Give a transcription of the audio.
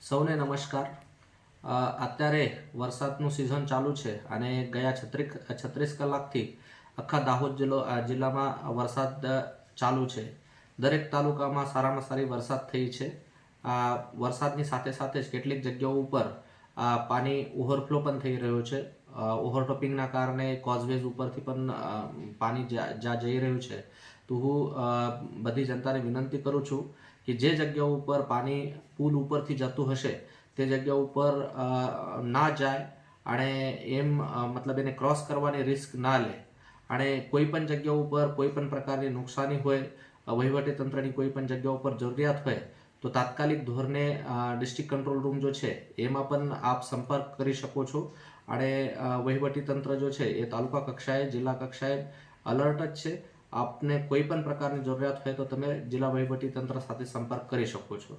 સૌને નમસ્કાર. અત્યારે વરસાદનું સિઝન ચાલુ છે અને ગયા છત્રીસ છત્રીસ કલાકથી આખા દાહોદ જિલ્લો જિલ્લામાં વરસાદ ચાલુ છે. દરેક તાલુકામાં સારામાં સારી વરસાદ થઈ છે. આ વરસાદની સાથે સાથે જ કેટલીક જગ્યાઓ ઉપર પાણી ઓવરફ્લો પણ થઈ રહ્યો છે. ઓવરટોપિંગના કારણે કોઝવેઝ ઉપરથી પણ પાણી જ્યાં જઈ રહ્યું છે. તો હું બધી જનતાને વિનંતી કરું છું કે જે જગ્યાઓ ઉપર પાણી પુલ ઉપરથી જતું હશે તે જગ્યા ઉપર ના જાય અને એમ મતલબ એને ક્રોસ કરવાની રિસ્ક ના લે. અને કોઈ પણ જગ્યા ઉપર કોઈ પણ પ્રકારની નુકસાની હોય અ, વહીવટી તંત્રની કોઈ પણ જગ્યા ઉપર જરૂરિયાત હોય તો તાત્કાલિક ધોરણે ડિસ્ટ્રિક્ટ કંટ્રોલ રૂમ જો છે, એમાં પણ આપ સંપર્ક કરી શકો છો. અને વહીવટી તંત્ર જો છે, એ તાલુકા કક્ષાએ, જિલ્લા કક્ષાએ અલર્ટ જ છે. આપને કોઈ પણ પ્રકારની જરૂરિયાત હોય તો તમે જિલ્લા વહીવટી તંત્ર સાથે સંપર્ક કરી શકો છો.